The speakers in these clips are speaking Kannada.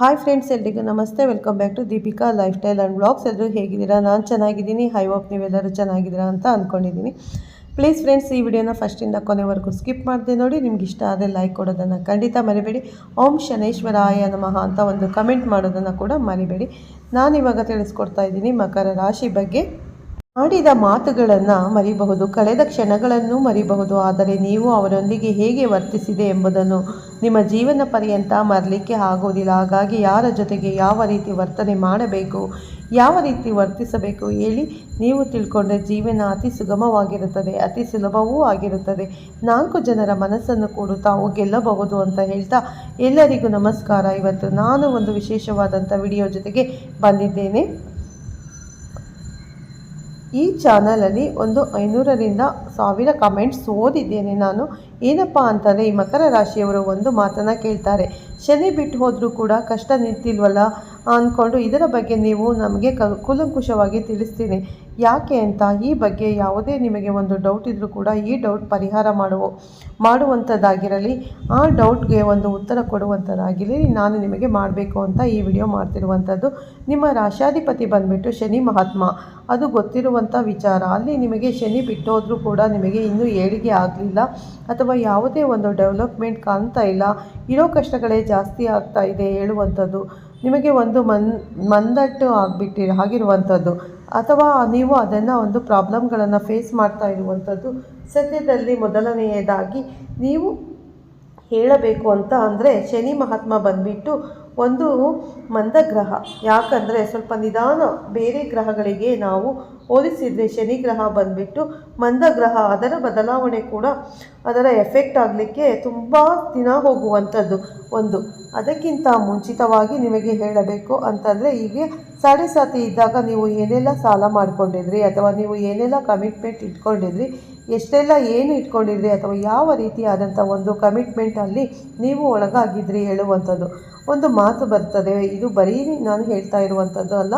ಹಾಯ್ ಫ್ರೆಂಡ್ಸ್ ಎಲ್ರಿಗೂ ನಮಸ್ತೆ. Welcome back to Deepika lifestyle and blogs ಎಲ್ಲರೂ ಹೇಗಿದ್ದೀರಾ? ನಾನು ಚೆನ್ನಾಗಿದ್ದೀನಿ. ಹೈ ಹೋಪ್ ನೀವೆಲ್ಲರೂ ಚೆನ್ನಾಗಿದ್ದೀರಾ ಅಂತ ಅಂದ್ಕೊಂಡಿದ್ದೀನಿ ಪ್ಲೀಸ್ ಫ್ರೆಂಡ್ಸ್ ಈ ವಿಡಿಯೋನ ಫಸ್ಟಿಂದ ಕೊನೆವರೆಗೂ ಸ್ಕಿಪ್ ಮಾಡಿದೆ ನೋಡಿ. ನಿಮ್ಗೆ ಇಷ್ಟ ಆದರೆ ಲೈಕ್ ಕೊಡೋದನ್ನು ಖಂಡಿತ ಮರಿಬೇಡಿ. ಓಂ ಶನೈಶ್ವರಾಯ ನಮಃ ಅಂತ ಒಂದು ಕಮೆಂಟ್ ಮಾಡೋದನ್ನು ಕೂಡ ಮರಿಬೇಡಿ. ನಾನಿವಾಗ ತಿಳಿಸ್ಕೊಡ್ತಾ ಇದ್ದೀನಿ ಮಕರ ರಾಶಿ ಬಗ್ಗೆ. ಆಡಿದ ಮಾತುಗಳನ್ನು ಮರಿಬಹುದು, ಕಳೆದ ಕ್ಷಣಗಳನ್ನು ಮರಿಬಹುದು, ಆದರೆ ನೀವು ಅವರೊಂದಿಗೆ ಹೇಗೆ ವರ್ತಿಸಿದೆ ಎಂಬುದನ್ನು ನಿಮ್ಮ ಜೀವನ ಪರ್ಯಂತ ಮರಲಿಕ್ಕೆ ಆಗೋದಿಲ್ಲ ಹಾಗಾಗಿ ಯಾರ ಜೊತೆಗೆ ಯಾವ ರೀತಿ ವರ್ತನೆ ಮಾಡಬೇಕು, ಯಾವ ರೀತಿ ವರ್ತಿಸಬೇಕು ಹೇಳಿ ನೀವು ತಿಳ್ಕೊಂಡ್ರೆ ಜೀವನ ಅತಿ ಸುಗಮವಾಗಿರುತ್ತದೆ, ಅತಿ ಸುಲಭವೂ ಆಗಿರುತ್ತದೆ. ನಾಲ್ಕು ಜನರ ಮನಸ್ಸನ್ನು ಕೂಡ ತಾವು ಗೆಲ್ಲಬಹುದು ಅಂತ ಹೇಳ್ತಾ ಎಲ್ಲರಿಗೂ ನಮಸ್ಕಾರ. ಇವತ್ತು ನಾನು ಒಂದು ವಿಶೇಷವಾದಂಥ ವಿಡಿಯೋ ಜೊತೆಗೆ ಬಂದಿದ್ದೇನೆ. ಈ ಚಾನಲಲ್ಲಿ ಒಂದು ಐನೂರರಿಂದ ಸಾವಿರ ಕಮೆಂಟ್ಸ್ ಓದಿದ್ದೇನೆ ನಾನು. ಏನಪ್ಪ ಅಂತಂದರೆ ಈ ಮಕರ ರಾಶಿಯವರು ಒಂದು ಮಾತನ್ನು ಕೇಳ್ತಾರೆ. ಶನಿ ಬಿಟ್ಟು ಹೋದರೂ ಕೂಡ ಕಷ್ಟ ನಿಂತಿಲ್ವಲ್ಲ? ಅಂದ್ಕೊಂಡು ಇದರ ಬಗ್ಗೆ ನೀವು ನಮಗೆ ಕ, ಕೂಲಂಕುಷವಾಗಿ ತಿಳಿಸ್ತೀನಿ. ಯಾಕೆ ಅಂತ ಈ ಬಗ್ಗೆ ಯಾವುದೇ ನಿಮಗೆ ಒಂದು ಡೌಟ್ ಇದ್ದರೂ ಕೂಡ ಈ ಡೌಟ್ ಪರಿಹಾರ ಮಾಡುವ, ಮಾಡುವಂಥದ್ದಾಗಿರಲಿ, ಆ ಡೌಟ್ಗೆ ಒಂದು ಉತ್ತರ ಕೊಡುವಂಥದ್ದಾಗಿರಲಿ, ನಾನು ನಿಮಗೆ ಮಾಡಬೇಕು ಅಂತ ಈ ವಿಡಿಯೋ ಮಾಡ್ತಿರುವಂಥದ್ದು ನಿಮ್ಮ ರಾಶಾಧಿಪತಿ ಬಂದುಬಿಟ್ಟು ಶನಿ ಮಹಾತ್ಮ. ಅದು ಗೊತ್ತಿರುವಂಥ ವಿಚಾರ. ಅಲ್ಲಿ ನಿಮಗೆ ಶನಿ ಬಿಟ್ಟೋದ್ರೂ ಕೂಡ ನಿಮಗೆ ಇನ್ನೂ ಏಳಿಗೆ ಆಗಲಿಲ್ಲ ಅಥವಾ ಯಾವುದೇ ಒಂದು ಡೆವಲಪ್ಮೆಂಟ್ ಕಾಣ್ತಾ ಇಲ್ಲ. ಇರೋ ಕಷ್ಟಗಳೇ ಜಾಸ್ತಿ ಆಗ್ತಾ ಇದೆ ಹೇಳುವಂಥದ್ದು. ನಿಮಗೆ ಒಂದು ಮನ್, ಮಂದಟ್ಟು ಆಗಿಬಿಟ್ಟಿ, ಆಗಿರುವಂಥದ್ದು. ಅಥವಾ ನೀವು ಅದನ್ನು ಒಂದು ಪ್ರಾಬ್ಲಮ್ಗಳನ್ನು ಫೇಸ್ ಮಾಡ್ತಾ ಇರುವಂಥದ್ದು. ಸದ್ಯದಲ್ಲಿ ಮೊದಲನೆಯದಾಗಿ ನೀವು ಹೇಳಬೇಕು ಅಂತ ಅಂದರೆ ಶನಿ ಮಹಾತ್ಮ ಬಂದುಬಿಟ್ಟು ಒಂದು ಮಂದ ಗ್ರಹ ಯಾಕಂದರೆ ಸ್ವಲ್ಪ ನಿಧಾನ ಬೇರೆ ಗ್ರಹಗಳಿಗೆ ನಾವು ಹೋಲಿಸಿದರೆ ಶನಿ ಗ್ರಹ ಬಂದುಬಿಟ್ಟು ಮಂದಗ್ರಹ, ಅದರ ಬದಲಾವಣೆ ಕೂಡ ಅದರ ಎಫೆಕ್ಟ್ ಆಗಲಿಕ್ಕೆ ತುಂಬ ದಿನ ಹೋಗುವಂಥದ್ದು ಒಂದು. ಅದಕ್ಕಿಂತ ಮುಂಚಿತವಾಗಿ ನಿಮಗೆ ಹೇಳಬೇಕು ಅಂತಂದರೆ ಹೀಗೆ ಸಾಡೆ ಸಾತಿ ಇದ್ದಾಗ ನೀವು ಏನೆಲ್ಲ ಸಾಲ ಮಾಡಿಕೊಂಡಿದ್ರಿ ಅಥವಾ ನೀವು ಏನೆಲ್ಲ ಕಮಿಟ್ಮೆಂಟ್ ಇಟ್ಕೊಂಡಿದ್ರಿ, ಎಷ್ಟೆಲ್ಲ ಏನು ಇಟ್ಕೊಂಡಿದ್ರಿ ಅಥವಾ ಯಾವ ರೀತಿಯಾದಂಥ ಒಂದು ಕಮಿಟ್ಮೆಂಟಲ್ಲಿ ನೀವು ಒಳಗಾಗಿದ್ರಿ ಹೇಳುವಂಥದ್ದು. ಒಂದು ಮಾತು ಬರ್ತದೆ, ಇದು ಬರೀ ನಾನು ಹೇಳ್ತಾ ಇರುವಂಥದ್ದು ಅಲ್ಲ.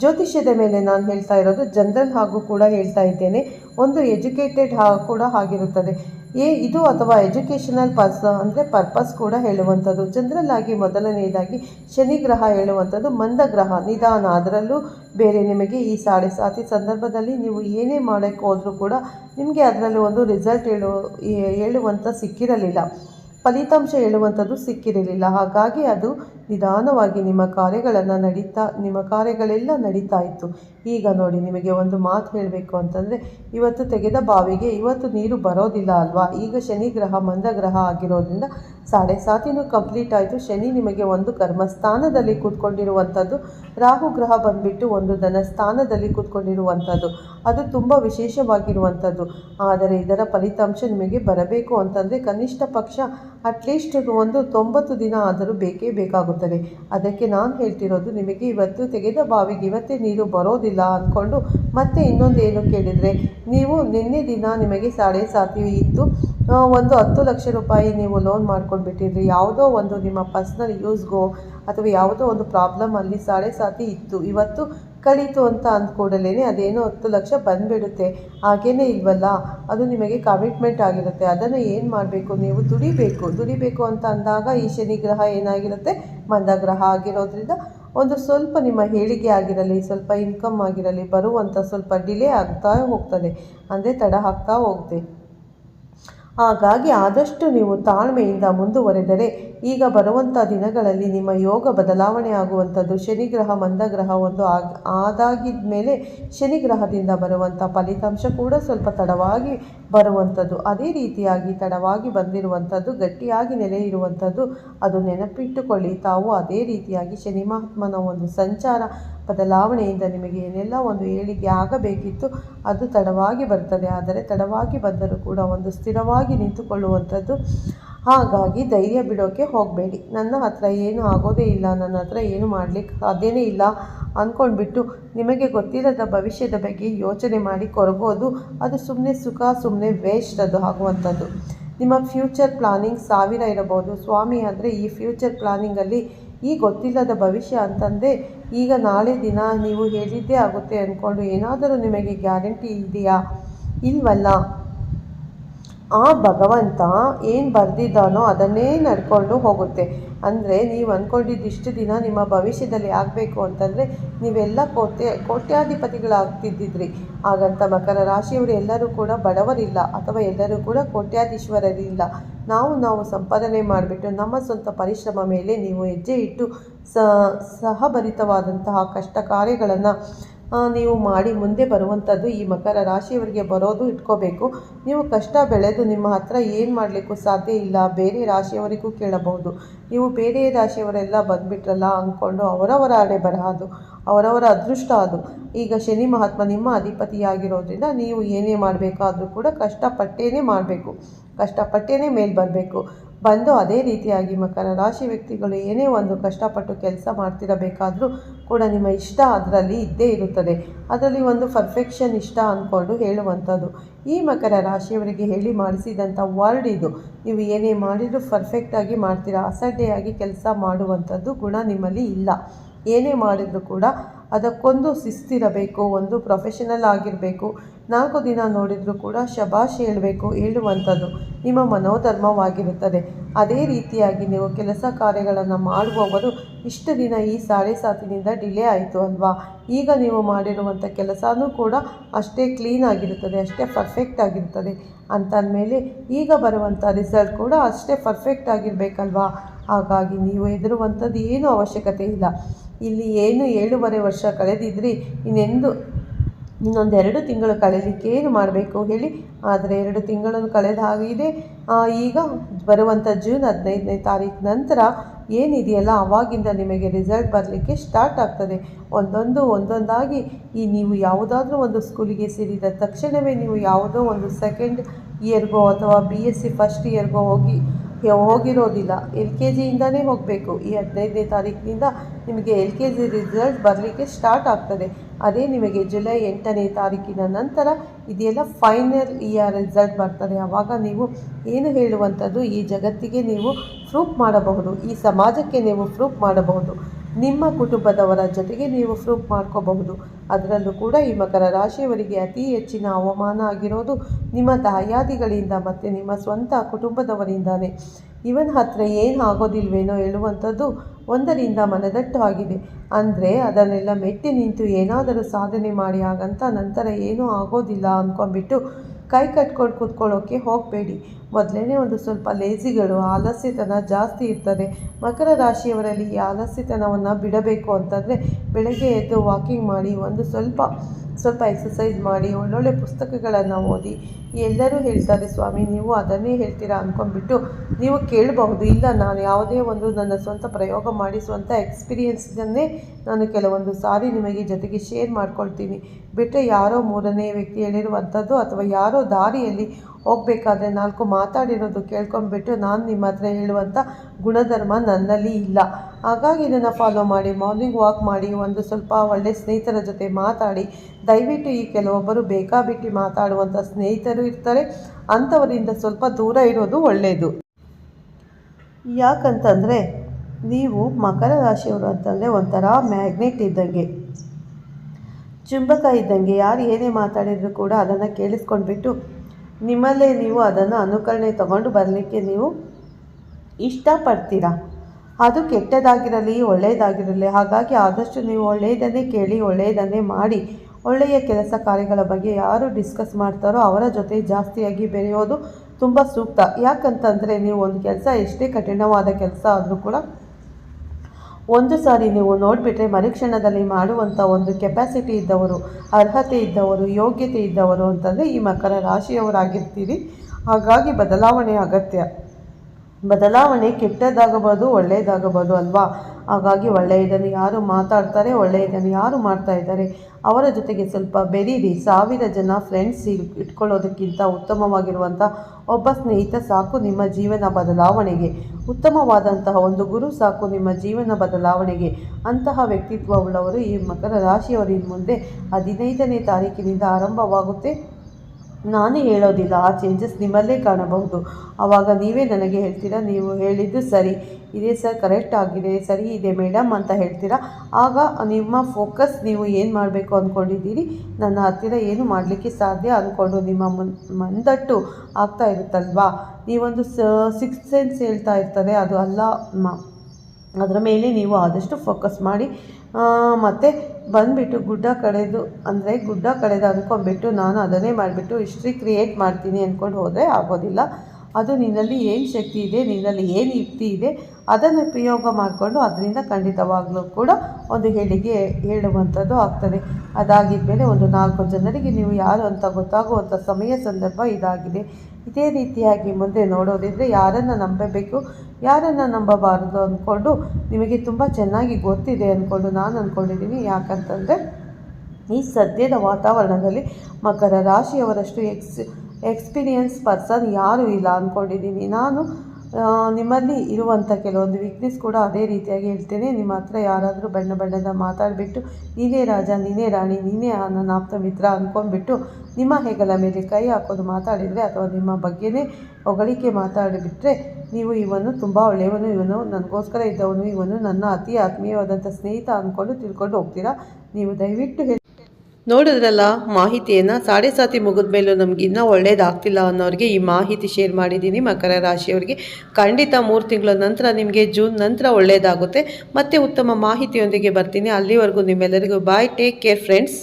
ಜ್ಯೋತಿಷ್ಯದ ಮೇಲೆ ನಾನು ಹೇಳ್ತಾ ಇರೋದು ಜನರಲ್ ಹಾಗೂ ಕೂಡ ಹೇಳ್ತಾ ಇದ್ದೇನೆ. ಒಂದು ಎಜುಕೇಟೆಡ್ ಹಾ ಕೂಡ ಆಗಿರುತ್ತದೆ ಏ ಇದು ಅಥವಾ ಎಜುಕೇಷನಲ್ ಪರ್ಸ್ ಅಂದರೆ ಪರ್ಪಸ್ ಕೂಡ ಹೇಳುವಂಥದ್ದು. ಜನರಲ್ ಆಗಿ ಮೊದಲನೆಯದಾಗಿ ಶನಿ ಗ್ರಹ ಹೇಳುವಂಥದ್ದು. ಮಂದಗ್ರಹ ನಿಧಾನ. ಅದರಲ್ಲೂ ಬೇರೆ ನಿಮಗೆ ಈ ಸಾಡೆ ಸಾತಿ ಸಂದರ್ಭದಲ್ಲಿ ನೀವು ಏನೇ ಮಾಡೋಕ್ಕೆ ಹೋದರೂ ಕೂಡ ನಿಮಗೆ ಅದರಲ್ಲಿ ಒಂದು ರಿಸಲ್ಟ್ ಹೇಳು ಹೇಳುವಂಥ ಸಿಕ್ಕಿರಲಿಲ್ಲ. ಫಲಿತಾಂಶ ಹೇಳುವಂಥದ್ದು ಸಿಕ್ಕಿರಲಿಲ್ಲ. ಹಾಗಾಗಿ ಅದು ನಿಧಾನವಾಗಿ ನಿಮ್ಮ ಕಾರ್ಯಗಳನ್ನು ನಡೀತಾ, ನಿಮ್ಮ ಕಾರ್ಯಗಳೆಲ್ಲ ನಡೀತಾ ಇತ್ತು. ಈಗ ನೋಡಿ, ನಿಮಗೆ ಒಂದು ಮಾತು ಹೇಳಬೇಕು ಅಂತಂದರೆ, ಇವತ್ತು ತೆಗೆದ ಬಾವಿಗೆ ಇವತ್ತು ನೀರು ಬರೋದಿಲ್ಲ ಅಲ್ವಾ? ಈಗ ಶನಿ ಗ್ರಹ ಮಂದ ಗ್ರಹ ಆಗಿರೋದ್ರಿಂದ ಸಾಡೆ ಸಾತಿನೂ ಕಂಪ್ಲೀಟ್ ಆಯಿತು. ಶನಿ ನಿಮಗೆ ಒಂದು ಕರ್ಮಸ್ಥಾನದಲ್ಲಿ ಕೂತ್ಕೊಂಡಿರುವಂಥದ್ದು. ರಾಹು ಗ್ರಹ ಬಂದುಬಿಟ್ಟು ಒಂದು ಧನ ಸ್ಥಾನದಲ್ಲಿ ಕೂತ್ಕೊಂಡಿರುವಂಥದ್ದು. ಅದು ತುಂಬ ವಿಶೇಷವಾಗಿರುವಂಥದ್ದು. ಆದರೆ ಇದರ ಫಲಿತಾಂಶ ನಿಮಗೆ ಬರಬೇಕು ಅಂತಂದರೆ ಕನಿಷ್ಠ ಪಕ್ಷ ಅಟ್ಲೀಸ್ಟ್ ಒಂದು ತೊಂಬತ್ತು ದಿನ ಆದರೂ ಬೇಕೇ ಬೇಕಾಗುತ್ತದೆ. ಅದಕ್ಕೆ ನಾನು ಹೇಳ್ತಿರೋದು, ನಿಮಗೆ ಇವತ್ತು ತೆಗೆದ ಬಾವಿಗೆ ಇವತ್ತೇ ನೀರು ಬರೋದಿಲ್ಲ ಅಂದ್ಕೊಂಡು ಮತ್ತೆ ಇನ್ನೊಂದು ಏನು ಕೇಳಿದರೆ, ನೀವು ನಿನ್ನೆ ದಿನ ನಿಮಗೆ ಸಾಡೆ ಸಾತಿ ಇತ್ತು. ಒಂದು ಹತ್ತು ಲಕ್ಷ ರೂಪಾಯಿ ನೀವು ಲೋನ್ ಮಾಡ್ಕೊಂಡು ಬಿಟ್ಟಿದ್ರಿ ಯಾವುದೋ ಒಂದು ನಿಮ್ಮ ಪರ್ಸ್ನಲ್ ಯೂಸ್ಗೋ ಅಥವಾ ಯಾವುದೋ ಒಂದು ಪ್ರಾಬ್ಲಮ್ ಅಲ್ಲಿ ಸಾರೆ ಸಾತಿ ಇತ್ತು. ಇವತ್ತು ಕಳೀತು ಅಂತ ಅಂದ್ಕೂಡಲೇ ಅದೇನೋ ಹತ್ತು ಲಕ್ಷ ಬಂದುಬಿಡುತ್ತೆ. ಹಾಗೇನೇ ಇಲ್ವಲ್ಲ? ಅದು ನಿಮಗೆ ಕಮಿಟ್ಮೆಂಟ್ ಆಗಿರುತ್ತೆ. ಅದನ್ನು ಏನು ಮಾಡಬೇಕು? ನೀವು ದುಡಿಬೇಕು. ದುಡಿಬೇಕು ಅಂತ ಅಂದಾಗ ಈ ಶನಿ ಗ್ರಹ ಏನಾಗಿರುತ್ತೆ? ಮಂದಗ್ರಹ ಆಗಿರೋದ್ರಿಂದ ಒಂದು ಸ್ವಲ್ಪ ನಿಮ್ಮ ಹೇಳಿಕೆ ಆಗಿರಲಿ, ಸ್ವಲ್ಪ ಇನ್ಕಮ್ ಆಗಿರಲಿ ಬರುವಂಥ ಸ್ವಲ್ಪ ಡಿಲೇ ಆಗ್ತಾ ಹೋಗ್ತದೆ. ಅಂದರೆ ತಡ ಹಾಕ್ತಾ ಹೋಗುತ್ತೆ ಹಾಗಾಗಿ ಆದಷ್ಟು ನೀವು ತಾಳ್ಮೆಯಿಂದ ಮುಂದುವರೆದರೆ ಈಗ ಬರುವಂಥ ದಿನಗಳಲ್ಲಿ ನಿಮ್ಮ ಯೋಗ ಬದಲಾವಣೆ ಆಗುವಂಥದ್ದು ಶನಿಗ್ರಹ, ಮಂದಗ್ರಹ ಒಂದು ಆಗ ಆದಾಗಿದ ಮೇಲೆ ಶನಿಗ್ರಹದಿಂದ ಬರುವಂಥ ಫಲಿತಾಂಶ ಕೂಡ ಸ್ವಲ್ಪ ತಡವಾಗಿ ಬರುವಂಥದ್ದು. ಅದೇ ರೀತಿಯಾಗಿ ತಡವಾಗಿ ಬಂದಿರುವಂಥದ್ದು, ಗಟ್ಟಿಯಾಗಿ ನೆಲೆ ಇರುವಂಥದ್ದು, ಅದು ನೆನಪಿಟ್ಟುಕೊಳ್ಳಿ. ತಾವು ಅದೇ ರೀತಿಯಾಗಿ ಶನಿ ಮಹಾತ್ಮನ ಒಂದು ಸಂಚಾರ ಬದಲಾವಣೆಯಿಂದ ನಿಮಗೆ ಏನೆಲ್ಲ ಒಂದು ಏಳಿಗೆ ಆಗಬೇಕಿತ್ತು, ಅದು ತಡವಾಗಿ ಬರ್ತದೆ. ಆದರೆ ತಡವಾಗಿ ಬಂದರೂ ಕೂಡ ಒಂದು ಸ್ಥಿರವಾಗಿ ನಿಂತುಕೊಳ್ಳುವಂಥದ್ದು ಹಾಗಾಗಿ ಧೈರ್ಯ ಬಿಡೋಕ್ಕೆ ಹೋಗಬೇಡಿ. ನನ್ನ ಹತ್ರ ಏನು ಆಗೋದೇ ಇಲ್ಲ, ನನ್ನ ಹತ್ರ ಏನು ಮಾಡಲಿಕ್ಕೆ ಸಾಧ್ಯನೇ ಇಲ್ಲ ಅಂದ್ಕೊಂಡ್ಬಿಟ್ಟು ನಿಮಗೆ ಗೊತ್ತಿಲ್ಲದ ಭವಿಷ್ಯದ ಬಗ್ಗೆ ಯೋಚನೆ ಮಾಡಿ ಕೊರಗೋದು, ಅದು ಸುಮ್ಮನೆ ಸುಖ ಸುಮ್ಮನೆ ವೇಸ್ಟ್ ಅದು ಆಗುವಂಥದ್ದು. ನಿಮ್ಮ ಫ್ಯೂಚರ್ ಪ್ಲಾನಿಂಗ್ ಸಾವಿರ ಇರಬಹುದು. ಸ್ವಾಮಿ ಅಂದರೆ ಈ ಫ್ಯೂಚರ್ ಪ್ಲಾನಿಂಗಲ್ಲಿ ಈ ಗೊತ್ತಿಲ್ಲದ ಭವಿಷ್ಯ ಅಂತಂದರೆ ಈಗ ನಾಳೆ ದಿನ ನೀವು ಹೇಳಿದ್ದೇ ಆಗುತ್ತೆ ಅಂದ್ಕೊಂಡು ಏನಾದರೂ ನಿಮಗೆ ಗ್ಯಾರಂಟಿ ಇದೆಯಾ? ಇಲ್ವಲ್ಲ. ಆ ಭಗವಂತ ಏನು ಬರೆದಿದ್ದಾನೋ ಅದನ್ನೇ ನಡ್ಕೊಂಡು ಹೋಗುತ್ತೆ. ಅಂದರೆ ನೀವು ಅಂದ್ಕೊಂಡಿದ್ದು ಇಷ್ಟು ದಿನ ನಿಮ್ಮ ಭವಿಷ್ಯದಲ್ಲಿ ಆಗಬೇಕು ಅಂತಂದರೆ ನೀವೆಲ್ಲ ಕೋಟ್ಯ, ಕೋಟ್ಯಾಧಿಪತಿಗಳಾಗ್ತಿದ್ದಿದ್ರಿ. ಹಾಗಂತ ಮಕರ ರಾಶಿಯವರು ಎಲ್ಲರೂ ಕೂಡ ಬಡವರಿಲ್ಲ ಅಥವಾ ಎಲ್ಲರೂ ಕೂಡ ಕೋಟ್ಯಾಧೀಶ್ವರರಿಲ್ಲ. ನಾವು ನಾವು ಸಂಪಾದನೆ ಮಾಡಿಬಿಟ್ಟು ನಮ್ಮ ಸ್ವಂತ ಪರಿಶ್ರಮ ಮೇಲೆ ನೀವು ಹೆಜ್ಜೆ ಇಟ್ಟು ಸಹಭರಿತವಾದಂತಹ ಕಷ್ಟ ಕಾರ್ಯಗಳನ್ನು ನೀವು ಮಾಡಿ ಮುಂದೆ ಬರುವಂಥದ್ದು ಈ ಮಕರ ರಾಶಿಯವರಿಗೆ ಬರೋದು ಇಟ್ಕೋಬೇಕು. ನೀವು ಕಷ್ಟ ಬೆಳೆದು ನಿಮ್ಮ ಹತ್ರ ಏನು ಮಾಡಲಿಕ್ಕೂ ಸಾಧ್ಯ ಇಲ್ಲ, ಬೇರೆ ರಾಶಿಯವರಿಗೂ ಕೇಳಬಹುದು. ನೀವು ಬೇರೆ ರಾಶಿಯವರೆಲ್ಲ ಬಂದುಬಿಟ್ರಲ್ಲ ಅಂದ್ಕೊಂಡು ಅವರವರ ಹಣೆ ಬರಹ ಅದು, ಅವರವರ ಅದೃಷ್ಟ ಅದು. ಈಗ ಶನಿ ಮಹಾತ್ಮ ನಿಮ್ಮ ಅಧಿಪತಿಯಾಗಿರೋದ್ರಿಂದ ನೀವು ಏನೇ ಮಾಡಬೇಕಾದ್ರೂ ಕೂಡ ಕಷ್ಟಪಟ್ಟೇನೆ ಮಾಡಬೇಕು. ಕಷ್ಟಪಟ್ಟೇನೆ ಮೇಲೆ ಬರಬೇಕು. ಬಂದು ಅದೇ ರೀತಿಯಾಗಿ ಮಕರ ರಾಶಿ ವ್ಯಕ್ತಿಗಳು ಏನೇ ಒಂದು ಕಷ್ಟಪಟ್ಟು ಕೆಲಸ ಮಾಡ್ತಿರಬೇಕಾದರೂ ಕೂಡ ನಿಮ್ಮ ಇಷ್ಟ ಅದರಲ್ಲಿ ಇದ್ದೇ ಇರುತ್ತದೆ. ಅದರಲ್ಲಿ ಒಂದು ಪರ್ಫೆಕ್ಷನ್ ಇಷ್ಟ ಅಂದ್ಕೊಂಡು ಹೇಳುವಂಥದ್ದು. ಈ ಮಕರ ರಾಶಿಯವರಿಗೆ ಹೇಳಿ ಮಾಡಿಸಿದಂಥ ವರ್ಡ್ ಇದು. ನೀವು ಏನೇ ಮಾಡಿದರೂ ಪರ್ಫೆಕ್ಟಾಗಿ ಮಾಡ್ತೀರಾ, ಅಸಡ್ಡೆಯಾಗಿ ಕೆಲಸ ಮಾಡುವಂಥದ್ದು ಗುಣ ನಿಮ್ಮಲ್ಲಿ ಇಲ್ಲ. ಏನೇ ಮಾಡಿದರೂ ಕೂಡ ಅದಕ್ಕೊಂದು ಶಿಸ್ತಿರಬೇಕು, ಒಂದು ಪ್ರೊಫೆಷನಲ್ ಆಗಿರಬೇಕು. ನಾಲ್ಕು ದಿನ ನೋಡಿದರೂ ಕೂಡ ಶಬಾಷ್ ಹೇಳಬೇಕು, ಹೇಳುವಂಥದ್ದು ನಿಮ್ಮ ಮನೋಧರ್ಮವಾಗಿರುತ್ತದೆ. ಅದೇ ರೀತಿಯಾಗಿ ನೀವು ಕೆಲಸ ಕಾರ್ಯಗಳನ್ನು ಮಾಡುವವರು ಇಷ್ಟು ದಿನ ಈ ಸಾಡೆ ಸಾತಿನಿಂದ ಡಿಲೇ ಆಯಿತು ಅಲ್ವಾ? ಈಗ ನೀವು ಮಾಡಿರುವಂಥ ಕೆಲಸನೂ ಕೂಡ ಅಷ್ಟೇ ಕ್ಲೀನ್ ಆಗಿರುತ್ತದೆ, ಅಷ್ಟೇ ಪರ್ಫೆಕ್ಟ್ ಆಗಿರುತ್ತದೆ ಅಂತಂದಮೇಲೆ ಈಗ ಬರುವಂಥ ರಿಸಲ್ಟ್ ಕೂಡ ಅಷ್ಟೇ ಪರ್ಫೆಕ್ಟ್ ಆಗಿರಬೇಕಲ್ವಾ? ಹಾಗಾಗಿ ನೀವು ಹೆದರುವಂಥದ್ದು ಏನೂ ಅವಶ್ಯಕತೆ ಇಲ್ಲ. ಇಲ್ಲಿ ಏನು ಏಳೂವರೆ ವರ್ಷ ಕಳೆದಿದ್ರಿ, ಇನ್ನೆಂದು? ಇನ್ನೊಂದೆರಡು ತಿಂಗಳು ಕಳೆಯಲಿಕ್ಕೆ ಏನು ಮಾಡಬೇಕು ಹೇಳಿ? ಆದರೆ ಎರಡು ತಿಂಗಳನ್ನು ಕಳೆದ ಹಾಗಿದೆ ಈಗ ಬರುವಂಥ ಜೂನ್ ಹದಿನೈದನೇ ತಾರೀಕು ನಂತರ ಏನಿದೆಯಲ್ಲ, ಅವಾಗಿಂದ ನಿಮಗೆ ರಿಸಲ್ಟ್ ಬರಲಿಕ್ಕೆ ಸ್ಟಾರ್ಟ್ ಆಗ್ತದೆ. ಒಂದೊಂದು ಒಂದೊಂದಾಗಿ ಈ ನೀವು ಯಾವುದಾದ್ರೂ ಒಂದು ಸ್ಕೂಲಿಗೆ ಸೇರಿದ ತಕ್ಷಣವೇ ನೀವು ಯಾವುದೋ ಒಂದು ಸೆಕೆಂಡ್ ಇಯರ್ಗೋ ಅಥವಾ ಬಿ ಎಸ್ ಸಿ ಫಸ್ಟ್ ಇಯರ್ಗೋ ಹೋಗಿ ಹೋಗಿರೋದಿಲ್ಲ. ಎಲ್ ಕೆ ಜಿಯಿಂದನೇ ಹೋಗಬೇಕು. ಈ ಹದಿನೈದನೇ ತಾರೀಕಿನಿಂದ ನಿಮಗೆ ಎಲ್ ಕೆ ಜಿ ರಿಸಲ್ಟ್ ಬರಲಿಕ್ಕೆ ಸ್ಟಾರ್ಟ್ ಆಗ್ತದೆ. ಅದೇ ನಿಮಗೆ ಜುಲೈ ಎಂಟನೇ ತಾರೀಕಿನ ನಂತರ ಇದೆಲ್ಲ ಫೈನಲ್ ಇಯರ್ ರಿಸಲ್ಟ್ ಬರ್ತದೆ. ಆವಾಗ ನೀವು ಏನು ಹೇಳುವಂಥದ್ದು ಈ ಜಗತ್ತಿಗೆ ನೀವು ಪ್ರೂಫ್ ಮಾಡಬಹುದು. ಈ ಸಮಾಜಕ್ಕೆ ನೀವು ಪ್ರೂಫ್ ಮಾಡಬಹುದು. ನಿಮ್ಮ ಕುಟುಂಬದವರ ಜೊತೆಗೆ ನೀವು ಪ್ರೂಫ್ ಮಾಡ್ಕೋಬಹುದು. ಅದರಲ್ಲೂ ಕೂಡ ಈ ಮಕರ ರಾಶಿಯವರಿಗೆ ಅತಿ ಹೆಚ್ಚಿನ ಅವಮಾನ ಆಗಿರೋದು ನಿಮ್ಮ ದಾಯಾದಿಗಳಿಂದ ಮತ್ತು ನಿಮ್ಮ ಸ್ವಂತ ಕುಟುಂಬದವರಿಂದಾನೇ. ಇವನ್ ಹತ್ರ ಏನು ಆಗೋದಿಲ್ವೇನೋ ಹೇಳುವಂಥದ್ದು ಒಂದರಿಂದ ಮನದಟ್ಟು ಆಗಿದೆ. ಅಂದರೆ ಅದನ್ನೆಲ್ಲ ಮೆಟ್ಟಿ ನಿಂತು ಏನಾದರೂ ಸಾಧನೆ ಮಾಡಿ, ಹಾಗಂತ ನಂತರ ಏನೂ ಆಗೋದಿಲ್ಲ ಅಂದ್ಕೊಂಡ್ಬಿಟ್ಟು ಕೈ ಕಟ್ಕೊಂಡು ಕೂತ್ಕೊಳ್ಳೋಕ್ಕೆ ಹೋಗಬೇಡಿ. ಮೊದಲನೇ ಒಂದು ಸ್ವಲ್ಪ ಲೇಜಿಗಳು ಆಲಸ್ಯತನ ಜಾಸ್ತಿ ಇರ್ತದೆ. ಮಕರ ರಾಶಿಯವರಲ್ಲಿ ಈ ಆಲಸ್ಯತನವನ್ನು ಬಿಡಬೇಕು ಅಂತಂದರೆ ಬೆಳಗ್ಗೆ ಎದ್ದು ವಾಕಿಂಗ್ ಮಾಡಿ ಒಂದು ಸ್ವಲ್ಪ ಸ್ವಲ್ಪ ಎಕ್ಸಸೈಸ್ ಮಾಡಿ, ಒಳ್ಳೊಳ್ಳೆ ಪುಸ್ತಕಗಳನ್ನು ಓದಿ, ಎಲ್ಲರೂ ಹೇಳ್ತಾರೆ, ಸ್ವಾಮಿ, ನೀವು ಅದನ್ನೇ ಹೇಳ್ತೀರಾ? ಅಂದ್ಕೊಂಡ್ಬಿಟ್ಟು ನೀವು ಕೇಳಬಹುದು. ಇಲ್ಲ, ನಾನು ಯಾವುದೇ ಒಂದು ನನ್ನ ಸ್ವಂತ ಪ್ರಯೋಗ ಮಾಡಿ, ಸ್ವಂತ ಎಕ್ಸ್ಪೀರಿಯೆನ್ಸನ್ನೇ ನಾನು ಕೆಲವೊಂದು ಸಾರಿ ನಿಮಗೆ ಜೊತೆಗೆ ಶೇರ್ ಮಾಡ್ಕೊಳ್ತೀನಿ. ಬಿಟ್ಟರೆ ಯಾರೋ ಮೂರನೇ ವ್ಯಕ್ತಿ ಹೇಳಿರುವಂಥದ್ದು ಅಥವಾ ಯಾರೋ ದಾರಿಯಲ್ಲಿ ಹೋಗಬೇಕಾದ್ರೆ ನಾಲ್ಕು ಮಾತಾಡಿರೋದು ಕೇಳ್ಕೊಂಡ್ಬಿಟ್ಟು ನಾನು ನಿಮ್ಮ ಹತ್ರ ಹೇಳುವಂಥ ಗುಣಧರ್ಮ ನನ್ನಲ್ಲಿ ಇಲ್ಲ. ಹಾಗಾಗಿ ಇದನ್ನು ಫಾಲೋ ಮಾಡಿ ಮಾರ್ನಿಂಗ್ ವಾಕ್ ಮಾಡಿ, ಒಂದು ಸ್ವಲ್ಪ ಒಳ್ಳೆ ಸ್ನೇಹಿತರ ಜೊತೆ ಮಾತಾಡಿ, ದಯವಿಟ್ಟು ಈ ಕೆಲವೊಬ್ಬರು ಬೇಕಾಬಿಟ್ಟು ಮಾತಾಡುವಂಥ ಸ್ನೇಹಿತರು ಇರ್ತಾರೆ. ಅಂಥವರಿಂದ ಸ್ವಲ್ಪ ದೂರ ಇರೋದು ಒಳ್ಳೆಯದು ಯಾಕಂತಂದರೆ, ನೀವು ಮಕರ ರಾಶಿಯವರು ಅಂತಂದರೆ ಒಂಥರ ಮ್ಯಾಗ್ನೆಟ್ ಇದ್ದಂಗೆ. ಚುಂಬಕ ಇದ್ದಂಗೆ, ಯಾರು ಏನೇ ಮಾತಾಡಿದರೂ ಕೂಡ ಅದನ್ನು ಕೇಳಿಸ್ಕೊಂಡ್ಬಿಟ್ಟು ನಿಮ್ಮಲ್ಲೇ ನೀವು ಅದನ್ನು ಅನುಕರಣೆ ತಗೊಂಡು ಬರಲಿಕ್ಕೆ ನೀವು ಇಷ್ಟಪಡ್ತೀರಾ? ಅದು ಕೆಟ್ಟದಾಗಿರಲಿ, ಒಳ್ಳೆಯದಾಗಿರಲಿ, ಹಾಗಾಗಿ ಆದಷ್ಟು ನೀವು ಒಳ್ಳೆಯದನ್ನೇ ಕೇಳಿ, ಒಳ್ಳೆಯದನ್ನೇ ಮಾಡಿ, ಒಳ್ಳೆಯ ಕೆಲಸ ಕಾರ್ಯಗಳ ಬಗ್ಗೆ ಯಾರು ಡಿಸ್ಕಸ್ ಮಾಡ್ತಾರೋ ಅವರ ಜೊತೆ ಜಾಸ್ತಿಯಾಗಿ ಬೆರೆಯೋದು ತುಂಬ ಸೂಕ್ತ. ಯಾಕಂತಂದರೆ ನೀವು ಒಂದು ಕೆಲಸ ಎಷ್ಟೇ ಕಠಿಣವಾದ ಕೆಲಸ ಆದರೂ ಕೂಡ ಒಂದು ಸಾರಿ ನೀವು ನೋಡಿಬಿಟ್ರೆ ಮರುಕ್ಷಣದಲ್ಲಿ ಮಾಡುವಂಥ ಒಂದು ಕೆಪಾಸಿಟಿ ಇದ್ದವರು, ಅರ್ಹತೆ ಇದ್ದವರು, ಯೋಗ್ಯತೆ ಇದ್ದವರು ಅಂತಂದರೆ ಈ ಮಕರ ರಾಶಿಯವರಾಗಿರ್ತೀರಿ. ಹಾಗಾಗಿ ಬದಲಾವಣೆ ಅಗತ್ಯ. ಬದಲಾವಣೆ ಕೆಟ್ಟದ್ದಾಗಬಹುದು ಒಳ್ಳೆಯದಾಗಬಹುದು ಅಲ್ವಾ? ಹಾಗಾಗಿ ಒಳ್ಳೆಯದನ್ನು ಯಾರು ಮಾತಾಡ್ತಾರೆ ಒಳ್ಳೆಯದನ್ನು ಯಾರು ಮಾಡ್ತಾ ಇದ್ದಾರೆ? ಅವರ ಜೊತೆಗೆ ಸ್ವಲ್ಪ ಬೆರೀರಿ. ಸಾವಿರ ಜನ ಫ್ರೆಂಡ್ಸ್ ಇಟ್ಕೊಳ್ಳೋದಕ್ಕಿಂತ ಉತ್ತಮವಾಗಿರುವಂಥ ಒಬ್ಬ ಸ್ನೇಹಿತ ಸಾಕು ನಿಮ್ಮ ಜೀವನ ಬದಲಾವಣೆಗೆ. ಉತ್ತಮವಾದಂತಹ ಒಂದು ಗುರು ಸಾಕು ನಿಮ್ಮ ಜೀವನ ಬದಲಾವಣೆಗೆ. ಅಂತಹ ವ್ಯಕ್ತಿತ್ವವುಳ್ಳವರು ಈ ಮಕರ ರಾಶಿಯವರ ಮುಂದೆ ಹದಿನೈದನೇ ತಾರೀಕಿನಿಂದ ಆರಂಭವಾಗುತ್ತೆ. ನಾನೇ ಹೇಳೋದಿಲ್ಲ, ಆ ಚೇಂಜಸ್ ನಿಮ್ಮಲ್ಲೇ ಕಾಣಬಹುದು. ಆವಾಗ ನೀವೇ ನನಗೆ ಹೇಳ್ತೀರಾ? ನೀವು ಹೇಳಿದ್ದು ಸರಿ. ಇದೇ ಸರ್ ಕರೆಕ್ಟ್ ಆಗಿದೆ, ಸರಿ ಇದೆ ಮೇಡಮ್ ಅಂತ ಹೇಳ್ತೀರಾ? ಆಗ ನಿಮ್ಮ ಫೋಕಸ್ ನೀವು ಏನು ಮಾಡಬೇಕು ಅಂದ್ಕೊಂಡಿದ್ದೀರಿ ನನ್ನ ಹತ್ತಿರ ಏನು ಮಾಡಲಿಕ್ಕೆ ಸಾಧ್ಯ ಅಂದ್ಕೊಂಡು ನಿಮ್ಮ ಮಂದಟ್ಟು ಆಗ್ತಾ ಇರುತ್ತಲ್ವಾ? ನೀವೊಂದು ಸ ಸಿಕ್ಸ್ ಸೆನ್ಸ್ ಹೇಳ್ತಾ ಇರ್ತದೆ ಅದು ಅಲ್ಲ ಅದರ ಮೇಲೆ ನೀವು ಆದಷ್ಟು ಫೋಕಸ್ ಮಾಡಿ ಮತ್ತು ಬಂದುಬಿಟ್ಟು ಗುಡ್ಡ ಕಡೆದು, ಅಂದರೆ ಗುಡ್ಡ ಕಡೆದು ಅಂದ್ಕೊಂಡ್ಬಿಟ್ಟು ನಾನು ಅದನ್ನೇ ಮಾಡಿಬಿಟ್ಟು ಹಿಸ್ಟ್ರಿ ಕ್ರಿಯೇಟ್ ಮಾಡ್ತೀನಿ ಅಂದ್ಕೊಂಡು ಹೋದರೆ ಆಗೋದಿಲ್ಲ. ಅದು ನಿನ್ನಲ್ಲಿ ಏನು ಶಕ್ತಿ ಇದೆ, ನಿನ್ನಲ್ಲಿ ಏನು ಯುಕ್ತಿ ಇದೆ, ಅದನ್ನು ಉಪಯೋಗ ಮಾಡಿಕೊಂಡು ಅದರಿಂದ ಖಂಡಿತವಾಗಲೂ ಕೂಡ ಒಂದು ಹೇಳಿಗೆ ಹೇಳುವಂಥದ್ದು ಆಗ್ತದೆ. ಅದಾಗಿದ್ಮೇಲೆ ಒಂದು ನಾಲ್ಕು ಜನರಿಗೆ ನೀವು ಯಾರು ಅಂತ ಗೊತ್ತಾಗುವಂಥ ಸಮಯ ಸಂದರ್ಭ ಇದಾಗಿದೆ. ಇದೇ ರೀತಿಯಾಗಿ ಮುಂದೆ ನೋಡೋದಿದ್ರೆ ಯಾರನ್ನು ನಂಬಬೇಕು, ಯಾರನ್ನು ನಂಬಬಾರದು ಅಂದ್ಕೊಂಡು ನಿಮಗೆ ತುಂಬ ಚೆನ್ನಾಗಿ ಗೊತ್ತಿದೆ ಅಂದ್ಕೊಂಡು ನಾನು ಅಂದ್ಕೊಂಡಿದ್ದೀನಿ ಯಾಕಂತಂದರೆ ಈ ಸದ್ಯದ ವಾತಾವರಣದಲ್ಲಿ ಮಕರ ರಾಶಿಯವರಷ್ಟು ಎಕ್ಸ್ ಎಕ್ಸ್ಪೀರಿಯನ್ಸ್ ಪರ್ಸನ್ ಯಾರೂ ಇಲ್ಲ ಅಂದ್ಕೊಂಡಿದ್ದೀನಿ ನಾನು ನಿಮ್ಮಲ್ಲಿ ಇರುವಂಥ ಕೆಲವೊಂದು ವೀಕ್ನೆಸ್ ಕೂಡ ಅದೇ ರೀತಿಯಾಗಿ ಹೇಳ್ತೇನೆ. ನಿಮ್ಮ ಹತ್ರ ಯಾರಾದರೂ ಬಣ್ಣ ಬಣ್ಣದ ಮಾತಾಡಿಬಿಟ್ಟು, ನೀನೇ ರಾಜ, ನೀನೇ ರಾಣಿ, ನೀನೇ ನನ್ನ ಆಪ್ತ ಮಿತ್ರ ಅಂದ್ಕೊಂಡ್ಬಿಟ್ಟು ನಿಮ್ಮ ಹೆಗಲ ಮೇಲೆ ಕೈ ಹಾಕೋದು ಮಾತಾಡಿದರೆ ಅಥವಾ ನಿಮ್ಮ ಬಗ್ಗೆನೇ ಹೊಗಳಿಕೆ ಮಾತಾಡಿಬಿಟ್ರೆ, ನೀವು ಇವನು ತುಂಬ ಒಳ್ಳೆಯವನು, ಇವನು ನನಗೋಸ್ಕರ ಇದ್ದವನು, ಇವನು ನನ್ನ ಅತಿ ಆತ್ಮೀಯವಾದಂಥ ಸ್ನೇಹಿತ ಅಂದ್ಕೊಂಡು ತಿಳ್ಕೊಂಡು ಹೋಗ್ತೀರಾ? ನೀವು ದಯವಿಟ್ಟು ನೋಡಿದ್ರಲ್ಲ, ಮಾಹಿತಿಯನ್ನು ಸಾಡೆ ಸಾತಿ ಮುಗಿದ ಮೇಲೂ ನಮ್ಗೆ ಇನ್ನೂ ಒಳ್ಳೇದಾಗ್ತಿಲ್ಲ ಅನ್ನೋರಿಗೆ ಈ ಮಾಹಿತಿ ಶೇರ್ ಮಾಡಿದ್ದೀನಿ ಮಕರ ರಾಶಿಯವರಿಗೆ. ಖಂಡಿತ ಮೂರು ತಿಂಗಳ ನಂತರ ನಿಮಗೆ ಜೂನ್ ನಂತರ ಒಳ್ಳೆಯದಾಗುತ್ತೆ ಮತ್ತೆ ಉತ್ತಮ ಮಾಹಿತಿಯೊಂದಿಗೆ ಬರ್ತೀನಿ. ಅಲ್ಲಿವರೆಗೂ ನಿಮ್ಮೆಲ್ಲರಿಗೂ ಬಾಯ್ ಟೇಕ್ ಕೇರ್ ಫ್ರೆಂಡ್ಸ್